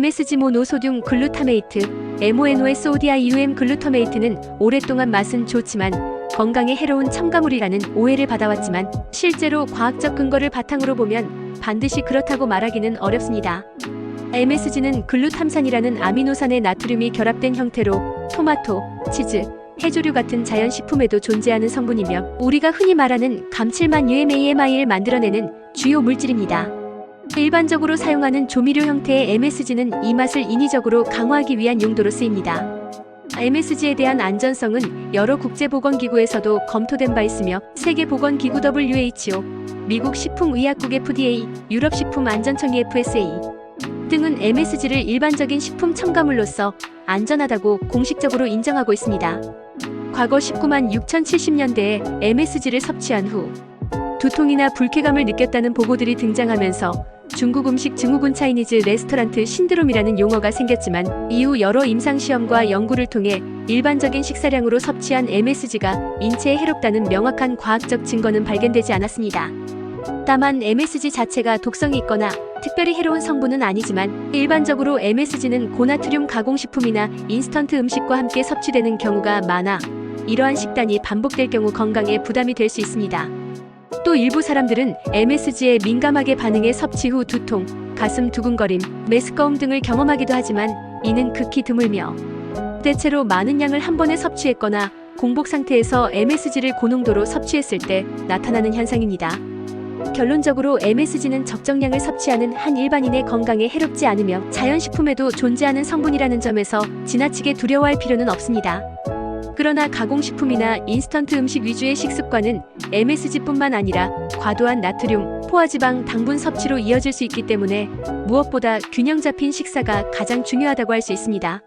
MSG 모노소듐 글루타메이트, MONOSODIUM 글루타메이트는 오랫동안 맛은 좋지만 건강에 해로운 첨가물이라는 오해를 받아왔지만 실제로 과학적 근거를 바탕으로 보면 반드시 그렇다고 말하기는 어렵습니다. MSG는 글루탐산이라는 아미노산의 나트륨이 결합된 형태로 토마토, 치즈, 해조류 같은 자연식품에도 존재하는 성분이며 우리가 흔히 말하는 감칠맛 UMAMI를 만들어내는 주요 물질입니다. 일반적으로 사용하는 조미료 형태의 MSG는 이 맛을 인위적으로 강화하기 위한 용도로 쓰입니다. MSG에 대한 안전성은 여러 국제보건기구에서도 검토된 바 있으며 세계보건기구 WHO, 미국 식품의약국 FDA, 유럽식품안전청의 FSA 등은 MSG를 일반적인 식품 첨가물로서 안전하다고 공식적으로 인정하고 있습니다. 과거 19만 6,070년대에 MSG를 섭취한 후 두통이나 불쾌감을 느꼈다는 보고들이 등장하면서 중국 음식 증후군 차이니즈 레스토랑트 신드롬이라는 용어가 생겼지만 이후 여러 임상시험과 연구를 통해 일반적인 식사량으로 섭취한 MSG가 인체에 해롭다는 명확한 과학적 증거는 발견되지 않았습니다. 다만 MSG 자체가 독성이 있거나 특별히 해로운 성분은 아니지만 일반적으로 MSG는 고나트륨 가공식품이나 인스턴트 음식과 함께 섭취되는 경우가 많아 이러한 식단이 반복될 경우 건강에 부담이 될 수 있습니다. 또 일부 사람들은 MSG에 민감하게 반응해 섭취 후 두통, 가슴 두근거림, 메스꺼움 등을 경험하기도 하지만 이는 극히 드물며 대체로 많은 양을 한 번에 섭취했거나 공복 상태에서 MSG를 고농도로 섭취했을 때 나타나는 현상입니다. 결론적으로 MSG는 적정량을 섭취하는 한 일반인의 건강에 해롭지 않으며 자연식품에도 존재하는 성분이라는 점에서 지나치게 두려워할 필요는 없습니다. 그러나 가공식품이나 인스턴트 음식 위주의 식습관은 MSG뿐만 아니라 과도한 나트륨, 포화지방, 당분 섭취로 이어질 수 있기 때문에 무엇보다 균형 잡힌 식사가 가장 중요하다고 할 수 있습니다.